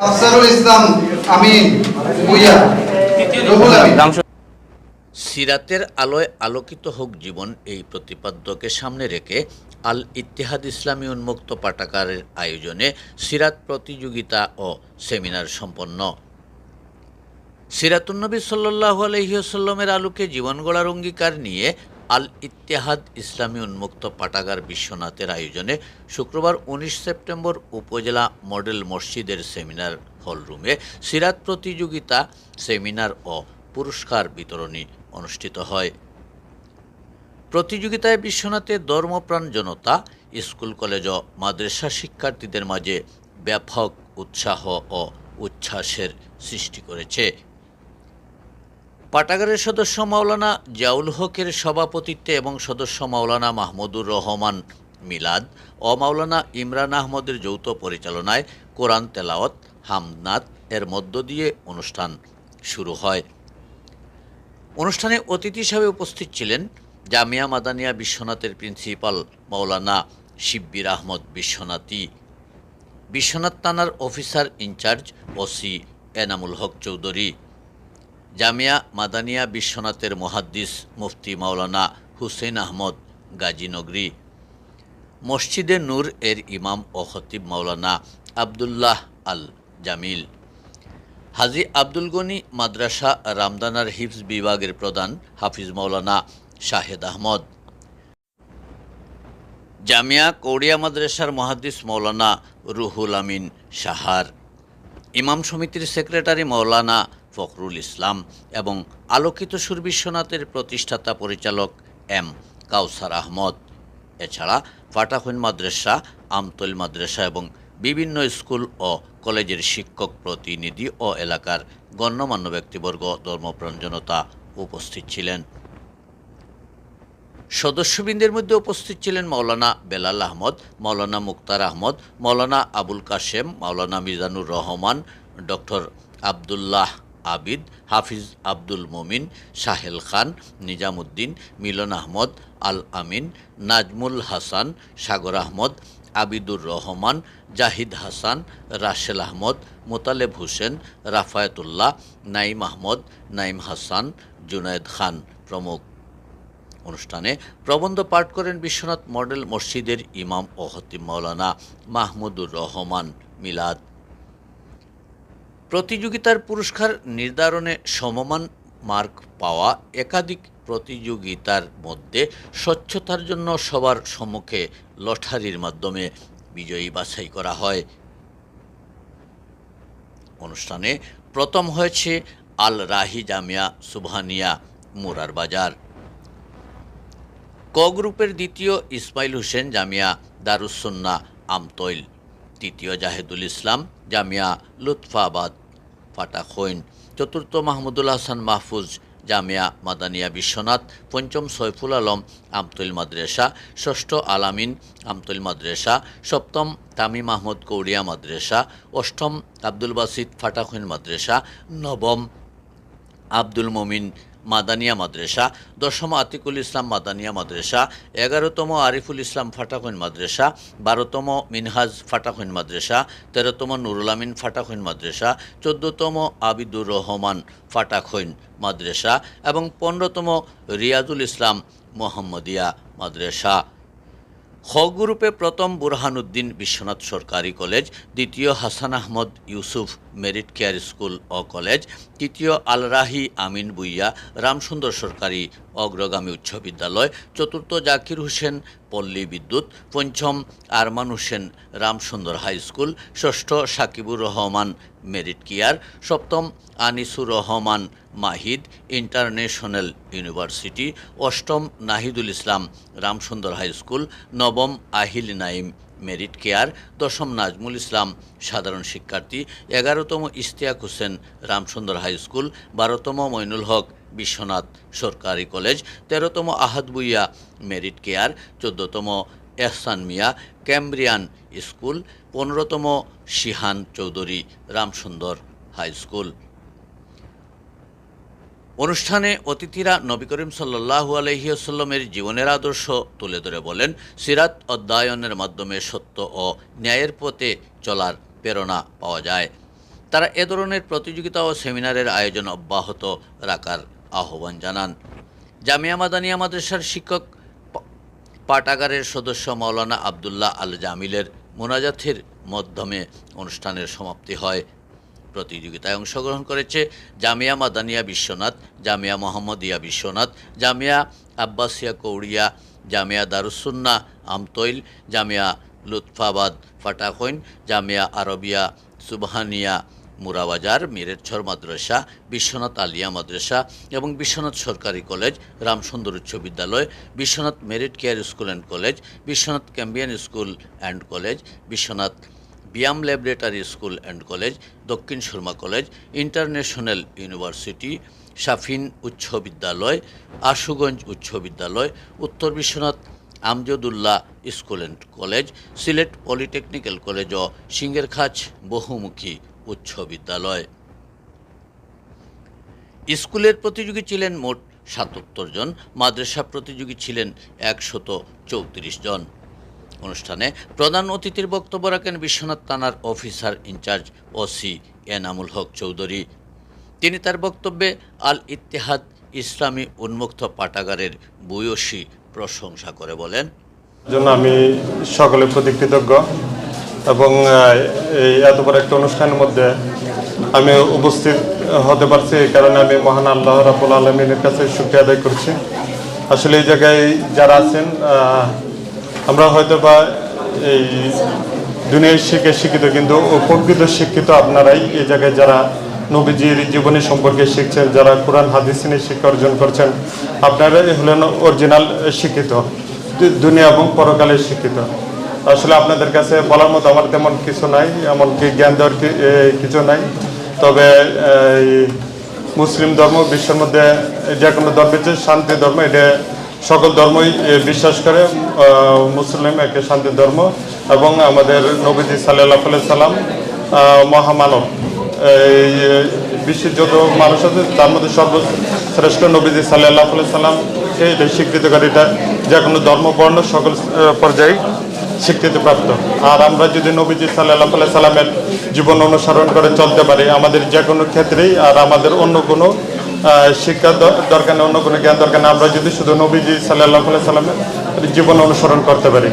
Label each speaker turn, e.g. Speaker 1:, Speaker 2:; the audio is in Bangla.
Speaker 1: ইসলাম ভুইয়া আমিন।
Speaker 2: সিরাতের আলোয় আলোকিত হোক জীবন এই প্রতিপাদ্যকে সামনে রেখে আল ইত্তেহাদ ইসলামী উন্মুক্ত পাঠাগারের আয়োজনে সিরাত প্রতিযোগিতা ও সেমিনার সম্পন্ন। সিরাতুন্নবী সাল্লাহু আলহিহসাল্লামের আলোকে জীবন গড়ার অঙ্গীকার নিয়ে আল ইত্তেহাদ ইসলামী উন্মুক্ত পাঠাগার বিশ্বনাথের আয়োজনে শুক্রবার উনিশ সেপ্টেম্বর উপজেলা মডেল মসজিদের সেমিনার হলরুমে সিরাত প্রতিযোগিতা, সেমিনার ও পুরস্কার বিতরণী অনুষ্ঠিত হয়। প্রতিযোগিতায় বিশ্বনাথে ধর্মপ্রাণ জনতা, স্কুল, কলেজ ও মাদ্রাসা শিক্ষার্থীদের মাঝে ব্যাপক উৎসাহ ও উচ্ছ্বাসের সৃষ্টি করেছে। পাটাগারের সদস্য মাওলানা জাউল হকের সভাপতিত্বে এবং সদস্য মাওলানা মাহমুদুর রহমান মিলাদ ও মাওলানা ইমরান আহমদের যৌথ পরিচালনায় কোরআন তেলাওয়াত হামনাত এর মধ্য দিয়ে অনুষ্ঠান শুরু হয়। অনুষ্ঠানে অতিথি হিসাবে উপস্থিত ছিলেন জামিয়া মাদানিয়া বিশ্বনাথের প্রিন্সিপাল মাওলানা শিব্বির আহমদ বিশ্বনাথী, বিশ্বনাথ থানার officer in charge OC Enamul Haque Chowdhury Jamia Madania বিশ্বনাথের মহাদ্দিস মুফতি মাওলানা হুসেন আহমদ গাজীনগরী। মসজিদে নূর এর ইমাম ও খতিব মাওলানা আবদুল্লাহ আল জামিল। হাজি আব্দুল গনি মাদ্রাসা রামদানার হিফজ বিভাগের প্রধান হাফিজ মাওলানা শাহেদ আহমদ। জামিয়া কৌড়িয়া মাদ্রাসার মহাদ্দিস মৌলানা রুহুল আমিন সাহার। ইমাম সমিতির সেক্রেটারি মৌলানা ফখরুল ইসলাম এবং আলোকিত সুর বিশ্বনাথের প্রতিষ্ঠাতা পরিচালক এম কাউসার আহমদ। এছাড়া ফাটাহুন মাদ্রাসা, আমতল মাদ্রাসা এবং বিভিন্ন স্কুল ও কলেজের শিক্ষক প্রতিনিধি ও এলাকার গণ্যমান্য ব্যক্তিবর্গ ধর্মপ্রাণ জনতা উপস্থিত ছিলেন। সদস্যবৃন্দের মধ্যে উপস্থিত ছিলেন মাওলানা বেলাল আহমদ, মৌলানা মুক্তার আহমদ, মৌলানা আবুল কাশেম মাওলানা মিজানুর রহমান, ডক্টর আবদুল্লাহ আবিদ হাফিজ আব্দুল মমিন সাহেল খান, নিজামুদ্দিন, মিলন আহমদ, আল আমিন, নাজমুল হাসান, সাগর আহমদ, আবিদুর রহমান, জাহিদ হাসান, রাশেল আহমদ, মোতালেব হোসেন, রাফায়েতুল্লাহ নাইম আহমদ নাইম হাসান, জুনায়েদ খান প্রমুখ। অনুষ্ঠানে প্রবন্ধ পাঠ করেন বিশ্বনাথ মডেল মসজিদের ইমাম ও মৌলানা মাহমুদুর রহমান মিলাদ। প্রতিযোগিতার পুরস্কার নির্ধারণে সমমান মার্ক পাওয়া একাধিক প্রতিযোগিতার মধ্যে স্বচ্ছতার জন্য সবার সম্মুখে লটারির মাধ্যমে বিজয়ী বাছাই করা হয়। অনুষ্ঠানে প্রথম হয়েছে আল রাহি জামিয়া সুবহানিয়া মুরার বাজার। ক গ্রুপের দ্বিতীয় ইসমাইল হোসেন জামিয়া দারুসন্না আমতৈল। তৃতীয় জাহেদুল ইসলাম জামিয়া লুৎফাবাদ ফাটাখৈন চতুর্থ মাহমুদুল হাসান মাহফুজ জামিয়া মাদানিয়া বিশ্বনাথ, পঞ্চম সৈফুল আলম আমতুল মাদ্রাসা, ষষ্ঠ আলামিন আমতুল মাদ্রাসা, সপ্তম তামিম আহমদ কৌড়িয়া মাদ্রাসা, অষ্টম আব্দুল বাসিদ ফাটাখৈন মাদ্রাসা, নবম আব্দুল মমিন মাদানিয়া মাদ্রাসা, দশম আতিকুল ইসলাম মাদানিয়া মাদ্রাসা, এগারোতম আরিফুল ইসলাম ফাটাখৈন মাদ্রাসা, বারোতম মিনহাজ ফাটাখৈন মাদ্রাসা, তেরোতম নুরুল আমিন ফাটাখৈন মাদ্রাসা, চোদ্দতম আবিদুর রহমান ফাটাখৈন মাদ্রাসা এবং পনেরোতম রিয়াজুল ইসলাম মোহাম্মদিয়া মাদ্রাসা। খ গ্রুপে প্রথম বুরহানুদ্দিন বিশ্বনাথ সরকারি কলেজ, দ্বিতীয় Hasan Ahmad Yusuf merit care school ও কলেজ, তৃতীয় আলরাহি আমিন বুইয়া, রামসুন্দর সরকারি অগ্রগামী উচ্চ বিদ্যালয়, চতুর্থ জাকির হোসেন পল্লী বিদ্যুৎ, পঞ্চম আরমান হোসেন রামসুন্দর হাই স্কুল, ষষ্ঠ সাকিবুর রহমান মেরিট কেয়ার, সপ্তম আনিসুর রহমান মাহিদ ইন্টারন্যাশনাল ইউনিভার্সিটি, অষ্টম নাহিদুল ইসলাম রামসুন্দর হাই স্কুল, নবম আহিল নাইম মেরিট কেয়ার, দশম নাজমুল ইসলাম, সাধারণ শিক্ষার্থী, এগারোতম ইশতিয়াক হোসেন, রামসুন্দর হাই স্কুল, বারোতম মইনুল হক, বিশ্বনাথ সরকারি কলেজ, তেরোতম আহাদ বুইয়া মেরিট কেয়ার, চোদ্দতম এহসান মিয়া, ক্যাম্ব্রিয়ান স্কুল, পনেরোতম শিহান চৌধুরী, রামসুন্দর হাই স্কুল। অনুষ্ঠানে অতিথিরা নবী করিম সাল্লাহু আলহিউসাল্লামের জীবনের আদর্শ তুলে ধরে বলেন, সিরাত অধ্যায়নের মাধ্যমে সত্য ও ন্যায়ের পথে চলার প্রেরণা পাওয়া যায়। তারা এ ধরনের প্রতিযোগিতা ও সেমিনারের আয়োজন অব্যাহত রাখার আহ্বান জানান। জামিয়া মাদানিয়া মাদ্রাসার শিক্ষক পাটাগারের সদস্য মাওলানা আবদুল্লাহ আল জামিলের মোনাজাতের মাধ্যমে অনুষ্ঠানের সমাপ্তি হয়। প্রতিযোগিতায় অংশগ্রহণ করেছে জামিয়া মাদানিয়া বিশ্বনাথ, জামিয়া মোহাম্মদিয়া বিশ্বনাথ, জামিয়া আব্বাসিয়া কৌড়িয়া জামিয়া দারুসুন্না আমতৈল, জামিয়া লুৎফাবাদ ফাটাখৈন জামিয়া আরবিয়া সুবহানিয়া মুরাবাজার মিরেরছর মাদ্রাসা, বিশ্বনাথ আলিয়া মাদ্রাসা এবং বিশ্বনাথ সরকারি কলেজ, রামসুন্দর উচ্চ বিদ্যালয়, Bishwanath merit care school and college, Bishwanath Cambrian school and college, Bishwanath BIAM laboratory school and college Dakshin Surma college international university Shafin উচ্চ বিদ্যালয় আশুগঞ্জ উচ্চ বিদ্যালয় Uttar Bishwanath Amjadullah school and college Sylhet polytechnical college ও সিঙ্গেরখাঁচ বহুমুখী উচ্চ বিদ্যালয় স্কুলের প্রতিযোগী ছিলেন মোট সাতাত্তর জন, মাদ্রাসা প্রতিযোগী ছিলেন একশত চৌত্রিশ জন। অনুষ্ঠানে প্রধান অতিথির বক্তব্য রাখেন বিশ্বনাথ থানার officer in charge OC Enamul Haque Chowdhury. তিনি তার বক্তব্যে আল ইত্তেহাদ ইসলামী উন্মুক্ত পাঠাগারের বয়সী প্রশংসা করে বলেন।
Speaker 3: জন্য আমি সকলে প্রতি কৃতজ্ঞ এবং এই এত বড় একটা অনুষ্ঠানের মধ্যে আমি উপস্থিত হতে পারছি এই কারণে আমি মহান আল্লাহ রাবুল আলমিনের কাছে শুক্রিয়া আদায় করছি। আসলে এই জায়গায় যারা আছেন আমরা হয়তো বা এই দুনিয়ায় শিখে শিক্ষিত, কিন্তু প্রকৃত শিক্ষিত আপনারাই এই জায়গায় যারা নবীজির জীবনী সম্পর্কে শিখছেন, যারা কোরআন, হাদিস নিয়ে শিক্ষা অর্জন করছেন আপনারাই হলেন অরিজিনাল শিক্ষিত দুনিয়া এবং পরকালে শিক্ষিত। আসলে আপনাদের কাছে বলার মতো আমার তেমন কিছু নাই, এমনকি জ্ঞান দেওয়ার কিছু নাই। তবে মুসলিম ধর্ম, বিশ্বের মধ্যে যে কোনো ধর্মের চেয়ে শান্তি ধর্ম, এটা সকল ধর্মই বিশ্বাস করে মুসলিম একটা শান্তির ধর্ম এবং আমাদের নবীজি সাল্লাহ সাল্লাম মহামানব। এই বিশ্বের যত মানুষ আছে, তার মধ্যে সর্বশ্রেষ্ঠ নবীজি সাল্লাহ সাল্লাম এটা স্বীকৃতকারীটা যে কোনো ধর্ম, বর্ণ, সকল পর্যায়ে স্বীকৃতিপ্রাপ্ত আর আমরা যদি নবীজি সাল্লাহ সাল্লামের জীবন অনুসরণ করে চলতে পারি, আমাদের যে কোনো ক্ষেত্রেই আর আমাদের অন্য কোনো শিক্ষা দরকার নেই, অন্য কোনো জ্ঞান দরকার নেই। আমরা যদি শুধু নবীজি সাল্লাহ সাল্লামের জীবন অনুসরণ করতে পারি।